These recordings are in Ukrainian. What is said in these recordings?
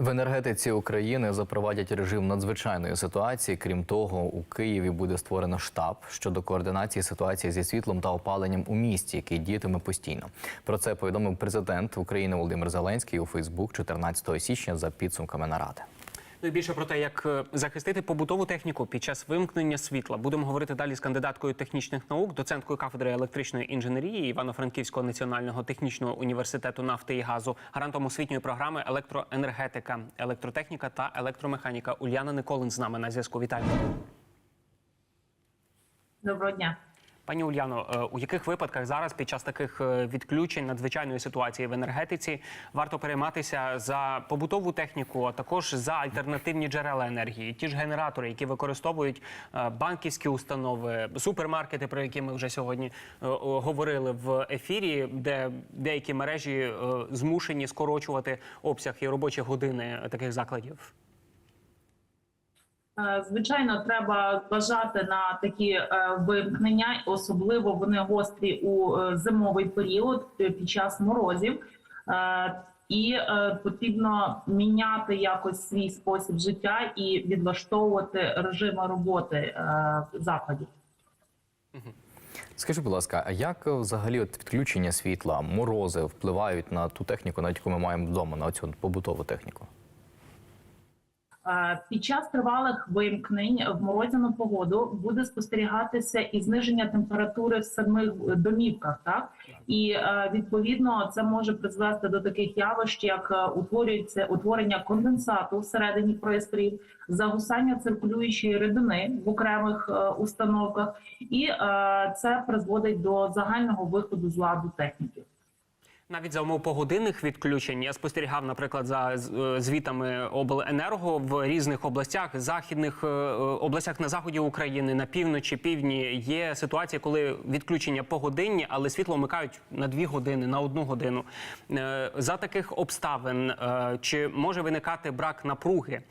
В енергетиці України запровадять режим надзвичайної ситуації. Крім того, у Києві буде створено штаб щодо координації ситуації зі світлом та опаленням у місті, який діятиме постійно. Про це повідомив президент України Володимир Зеленський у Фейсбук 14 січня за підсумками наради. Ну і більше про те, як е, захистити побутову техніку під час вимкнення світла. Будемо говорити далі з кандидаткою технічних наук, доценткою кафедри електричної інженерії Івано-Франківського національного технічного університету нафти і газу, гарантом освітньої програми електроенергетика, електротехніка та електромеханіка. Ульяна Николин з нами на зв'язку. Вітаю. Доброго дня. Пані Ульяно, е, у яких випадках зараз під час таких е, відключень надзвичайної ситуації в енергетиці варто перейматися за побутову техніку, а також за альтернативні джерела енергії, ті ж генератори, які використовують е, банківські установи, супермаркети, про які ми вже сьогодні говорили в ефірі, де деякі мережі змушені скорочувати обсяг і робочі години таких закладів. Е, Звичайно, треба зважати на такі е, вимкнення, особливо вони гострі у е, зимовий період під час морозів. І е, потрібно міняти якось свій спосіб життя і відлаштовувати режими роботи е, закладів. Скажи, будь ласка, а як взагалі от відключення світла, морози впливають на ту техніку, навіть яку ми маємо вдома, на цю побутову техніку? Е, Під час тривалих вимкнень в морозяну погоду буде спостерігатися і зниження температури в самих домівках, так і е, відповідно це може призвести до таких явищ, як е, утворюється утворення конденсату всередині пристроїв, загусання циркулюючої рідини в окремих установках, і це призводить до загального виходу з ладу техніки. Навіть за умов погодинних відключень я спостерігав, наприклад, за е, звітами обленерго в різних областях, західних е, е, областях на заході України, на півночі, півдні є ситуація, коли відключення погодинні, але світло вмикають на дві години, на одну годину. За таких обставин чи може виникати брак напруги,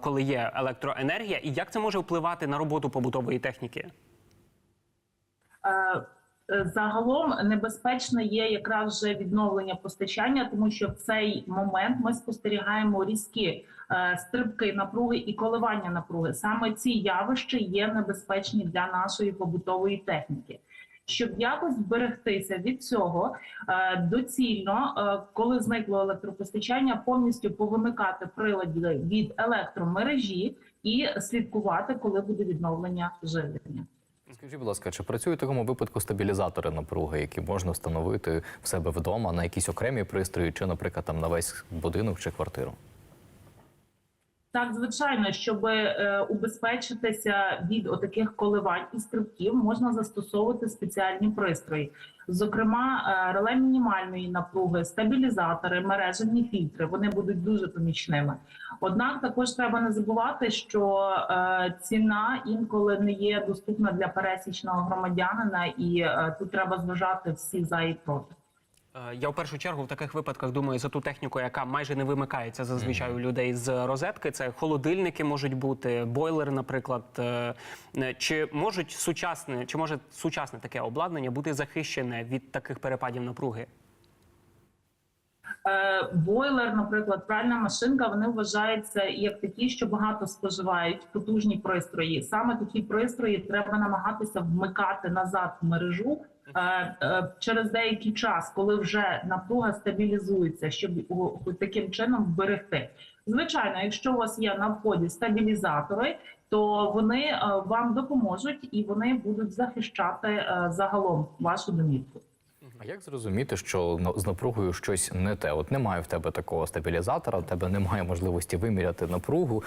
коли є електроенергія, і як це може впливати на роботу побутової техніки? Е, Загалом небезпечно є якраз вже відновлення постачання, тому що в цей момент ми спостерігаємо різкі е, стрибки напруги і коливання напруги. Саме ці явища є небезпечні для нашої побутової техніки. Щоб якось вберегтися від цього, е, доцільно, е, коли зникло електропостачання, повністю повимикати прилади від електромережі і слідкувати, коли буде відновлення живлення. Скажіть, будь ласка, чи працюють в такому випадку стабілізатори напруги, які можна встановити в себе вдома на якісь окремі пристрої, чи, наприклад, там на весь будинок чи квартиру? Так, звичайно, щоб е, убезпечитися від отаких коливань і стрибків, можна застосовувати спеціальні пристрої, зокрема, е, реле мінімальної напруги, стабілізатори, мережевні фільтри. Вони будуть дуже помічними. Однак також треба не забувати, що е, ціна інколи не є доступна для пересічного громадянина, і тут треба зважати всі за і проти. Е, Я в першу чергу в таких випадках думаю за ту техніку, яка майже не вимикається зазвичай у людей з розетки. Це холодильники можуть бути, бойлери, наприклад. Е, е, Чи можуть сучасне, чи може сучасне таке обладнання бути захищене від таких перепадів напруги? Бойлер, наприклад, пральна машинка, вони вважаються як такі, що багато споживають потужні пристрої. Саме такі пристрої треба намагатися вмикати назад в мережу через деякий час, коли вже напруга стабілізується, щоб таким чином вберегти. Звичайно, якщо у вас є на вході стабілізатори, то вони е, вам допоможуть і вони будуть захищати е, загалом вашу домівку. А як зрозуміти, що на- з напругою щось не те? От немає в тебе такого стабілізатора, в тебе немає можливості виміряти напругу,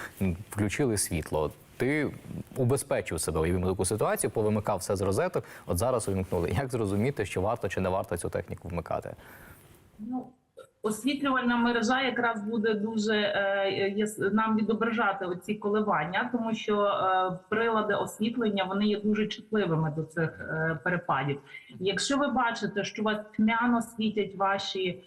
включили світло. Ти убезпечив себе уявимо таку ситуацію, повимикав все з розеток. От зараз увімкнули. Як зрозуміти, що варто чи не варто цю техніку вмикати? Ну, освітлювальна мережа якраз буде дуже е, нам відображати оці коливання, тому що е, прилади освітлення вони є дуже чутливими до цих е, перепадів. Якщо ви бачите, що вас тьмяно світять ваші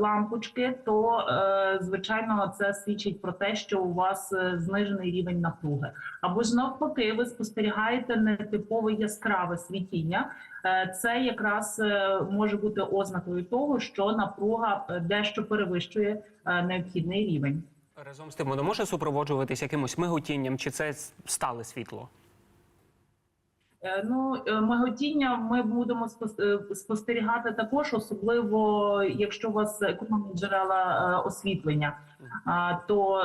лампочки, то е, звичайно це свідчить про те, що у вас е, знижений рівень напруги. Або ж навпаки, ви спостерігаєте нетипове яскраве світіння. Е, Це якраз е, може бути ознакою того, що напруга е, дещо перевищує е, необхідний рівень. Разом з тим, воно може супроводжуватись якимось миготінням, чи це стале світло? Е, Ну, е, миготіння ми будемо е, спостерігати також, особливо якщо у вас економні джерела освітлення, то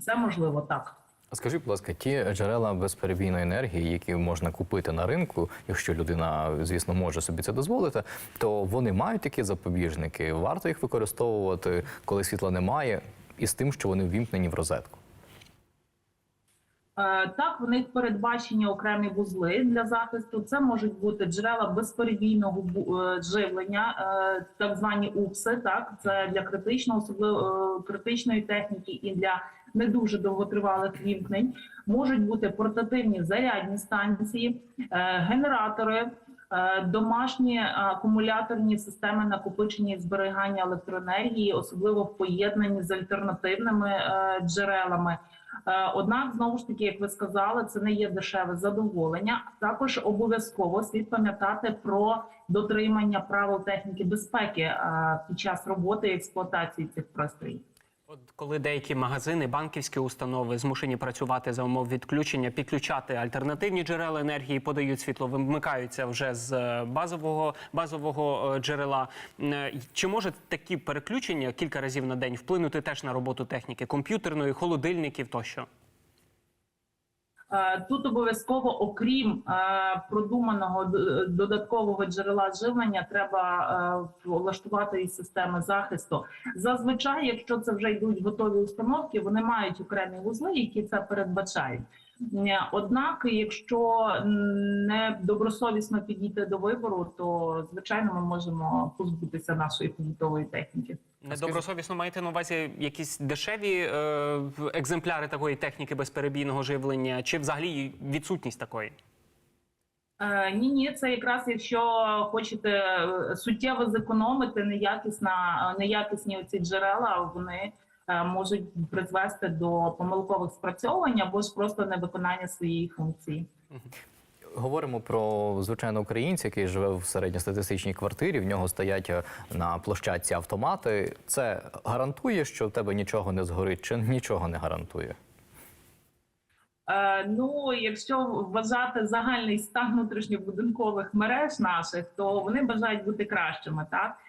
це можливо так. Скажіть, будь ласка, ті джерела безперебійної енергії, які можна купити на ринку, якщо людина, звісно, може собі це дозволити, то вони мають такі запобіжники. Варто їх використовувати, коли світла немає, і з тим, що вони ввімкнені в розетку. Е, Так, в них передбачені окремі вузли для захисту. Це можуть бути джерела безперебійного е, живлення, е, так звані УПСи. Так, це для критичного, особливо критичної техніки і для не дуже довготривалих вімкнень. Можуть бути портативні зарядні станції, генератори. Е, Домашні акумуляторні системи накопичення і зберігання електроенергії, особливо в поєднанні з альтернативними е, джерелами. Е, Однак, знову ж таки, як ви сказали, це не є дешеве задоволення. Також обов'язково слід пам'ятати про дотримання правил техніки безпеки е, під час роботи і експлуатації цих пристроїв. От коли деякі магазини, банківські установи змушені працювати за умов відключення, підключати альтернативні джерела енергії, подають світло, вимикаються вже з е, базового базового е, джерела. Е, Чи може такі переключення кілька разів на день вплинути теж на роботу техніки комп'ютерної, холодильників тощо? Е, Тут обов'язково, окрім е, продуманого додаткового джерела живлення, треба е, влаштувати і системи захисту. Зазвичай, якщо це вже йдуть готові установки, вони мають окремі вузли, які це передбачають. Однак, якщо не добросовісно підійти до вибору, то звичайно ми можемо позбутися нашої побутової техніки. Недобросовісно маєте на увазі якісь дешеві е, екземпляри такої техніки безперебійного живлення, чи взагалі відсутність такої? Е, Ні, ні, це якраз якщо хочете е, суттєво зекономити неякісна, е, неякісні оці джерела, вони можуть призвести до помилкових спрацьовувань або ж просто невиконання своєї функції. Говоримо про звичайно українця, який живе в середньостатистичній квартирі. В нього стоять е, на площадці автомати. Це гарантує, що в тебе нічого не згорить, чи нічого не гарантує? Е, Ну, якщо вважати загальний стан внутрішньобудинкових мереж наших, то вони бажають бути кращими. Так Е,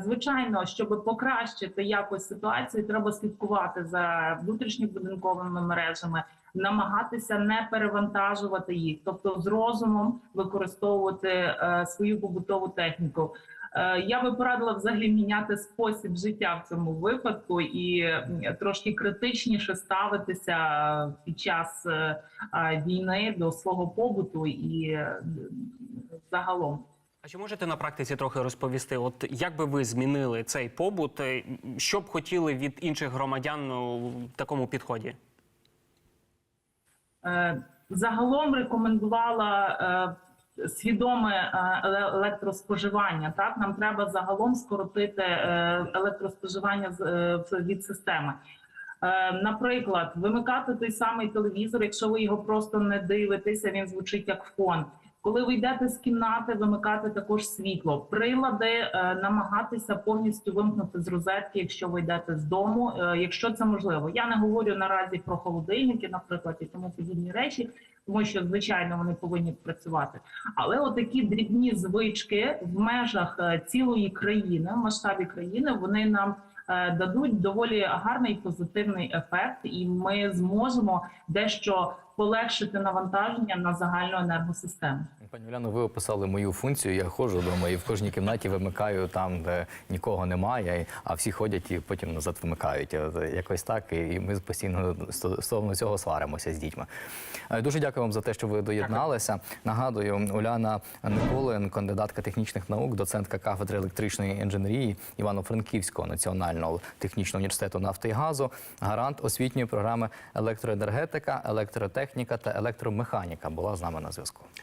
звичайно, щоб покращити якось ситуацію, треба слідкувати за внутрішньобудинковими мережами, намагатися не перевантажувати їх, тобто з розумом використовувати е, свою побутову техніку. Е, Я би порадила взагалі міняти спосіб життя в цьому випадку і трошки критичніше ставитися під час е, війни до свого побуту і е, загалом. А чи можете на практиці трохи розповісти, от як би ви змінили цей побут, е, що б хотіли від інших громадян ну, в такому підході? Е, Загалом рекомендувала е, свідоме електроспоживання. Так нам треба загалом скоротити електроспоживання від системи. Наприклад, вимикати той самий телевізор, якщо ви його просто не дивитеся, він звучить як фон. Коли ви йдете з кімнати, вимикати також світло. Прилади е, намагатися повністю вимкнути з розетки, якщо ви йдете з дому, е, якщо це можливо. Я не говорю наразі про холодильники, наприклад, і тому подібні речі, тому що звичайно вони повинні працювати. Але отакі дрібні звички в межах е, цілої країни, в масштабі країни, вони нам дадуть доволі гарний позитивний ефект, і ми зможемо дещо полегшити навантаження на загальну енергосистему. Пані Уляно, ви описали мою функцію. Я ходжу вдома і в кожній кімнаті вимикаю там, де нікого немає, а всі ходять і потім назад вимикають. Якось так. І ми постійно стосовно цього сваримося з дітьми. Е, Дуже дякую вам за те, що ви доєдналися. Нагадую, Уляна Николин, кандидатка технічних наук, доцентка кафедри електричної інженерії Івано-Франківського національного технічного університету нафти і газу, гарант освітньої програми електроенергетика, електротехніка та електромеханіка була з нами на зв'язку.